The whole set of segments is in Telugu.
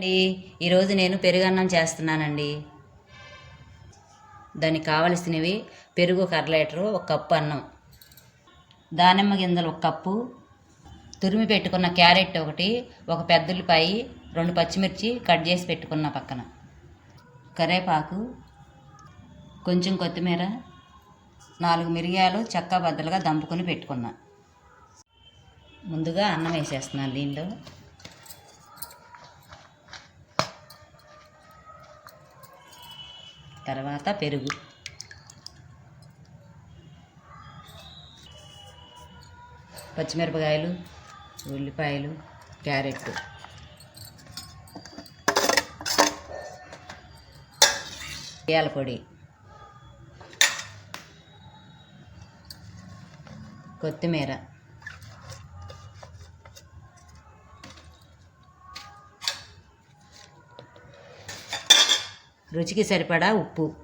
అండి ఈరోజు నేను పెరుగన్నం చేస్తున్నానండి. దానికి కావలసినవి పెరుగు ఒక అర లీటరు ఒక కప్పు అన్నం. దానిమ్మ గింజలు ఒక కప్పు. తురిమి పెట్టుకున్న క్యారెట్ ఒకటి ఒక పెద్ద రెండు పచ్చిమిర్చి కట్ చేసి పెట్టుకున్న పక్కన. కరేపాకు కొంచెం కొత్తిమీర నాలుగు మిరియాలు చెక్క బద్దలుగా దంపుకొని పెట్టుకున్నా. ముందుగా అన్నం వేసేస్తున్నాను దీనిలో. తర్వాత పెరుగు. పచ్చిమిరపకాయలు ఉల్లిపాయలు క్యారెట్. బియ్యాల పొడి. కొత్తిమీర. రుచికి సరిపడా ఉప్పు.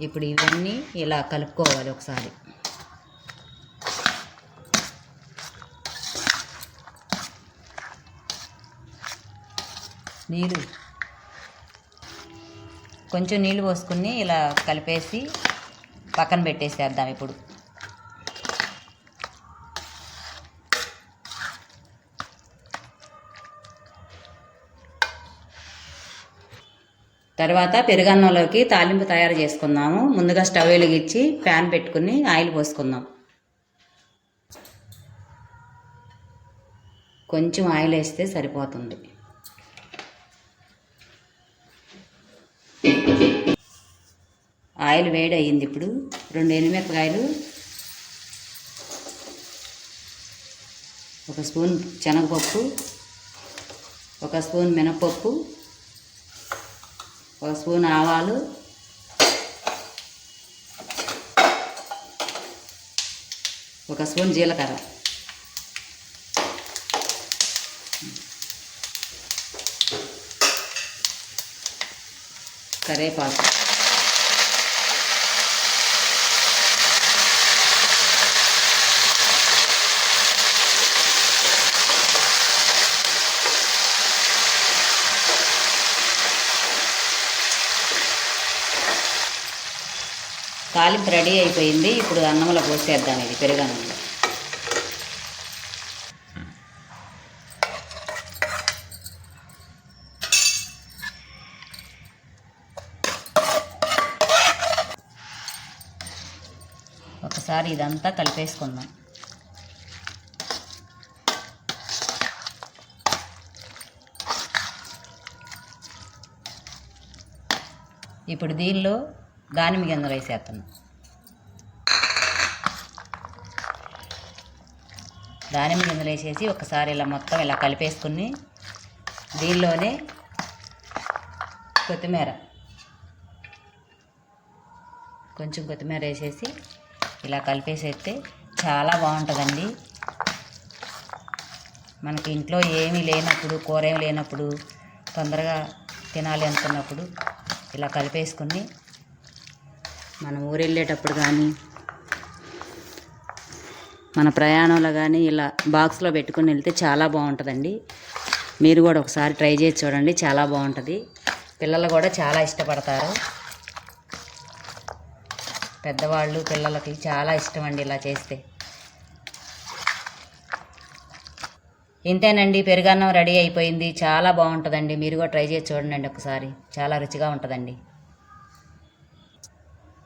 ఇప్పుడు ఇవన్నీ ఇలా కలుపుకోవాలి ఒకసారి. నీరు కొంచెం నీళ్ళు పోసుకుని ఇలా కలిపేసి పక్కన పెట్టేసేద్దాం ఇప్పుడు. తర్వాత పెరుగన్నంలోకి తాలింపు తయారు చేసుకుందాము. ముందుగా స్టవ్ వెలిగించి ప్యాన్ పెట్టుకుని ఆయిల్ పోసుకుందాం. కొంచెం ఆయిల్ వేస్తే సరిపోతుంది. ఆయిల్ వేడి అయ్యింది ఇప్పుడు. రెండు ఎండుమిరపకాయలు ఒక స్పూన్ శనగపప్పు ఒక స్పూన్ మినపప్పు ఒక స్పూన్ ఆవాలు ఒక స్పూన్ జీలకర్ర. కరేపాకు. తాలింపు రెడీ అయిపోయింది. ఇప్పుడు అన్నంలో పోసేద్దాం ఇది పెరుగన్నంలో ఒకసారి ఇదంతా కలిపేసుకుందాం. ఇప్పుడు దీనిలో దానిమ్మ గింజలు వేసేస్తున్నాం దానిమ్మ గింజలు వేసేసి ఒకసారి ఇలా మొత్తం ఇలా కలిపేసుకుని దీనిలోనే కొత్తిమీర. కొంచెం కొత్తిమీర వేసేసి ఇలా కలిపేసేస్తే చాలా బాగుంటుందండి. మనకి ఇంట్లో ఏమీ లేనప్పుడు కూర ఏమి లేనప్పుడు తొందరగా తినాలి అనుకున్నప్పుడు ఇలా కలిపేసుకుని మనం ఊరు వెళ్ళేటప్పుడు కానీ మన ప్రయాణంలో కానీ ఇలా బాక్స్లో పెట్టుకుని వెళ్తే చాలా బాగుంటుందండి. మీరు కూడా ఒకసారి ట్రై చేసి చూడండి చాలా బాగుంటుంది. పిల్లలు కూడా చాలా ఇష్టపడతారు. పెద్దవాళ్ళు పిల్లలకి చాలా ఇష్టం అండి ఇలా చేస్తే. ఇంతేనండి పెరుగన్నం రెడీ అయిపోయింది. చాలా బాగుంటుందండి. మీరు కూడా ట్రై చేసి చూడండి ఒకసారి. చాలా రుచిగా ఉంటుందండి.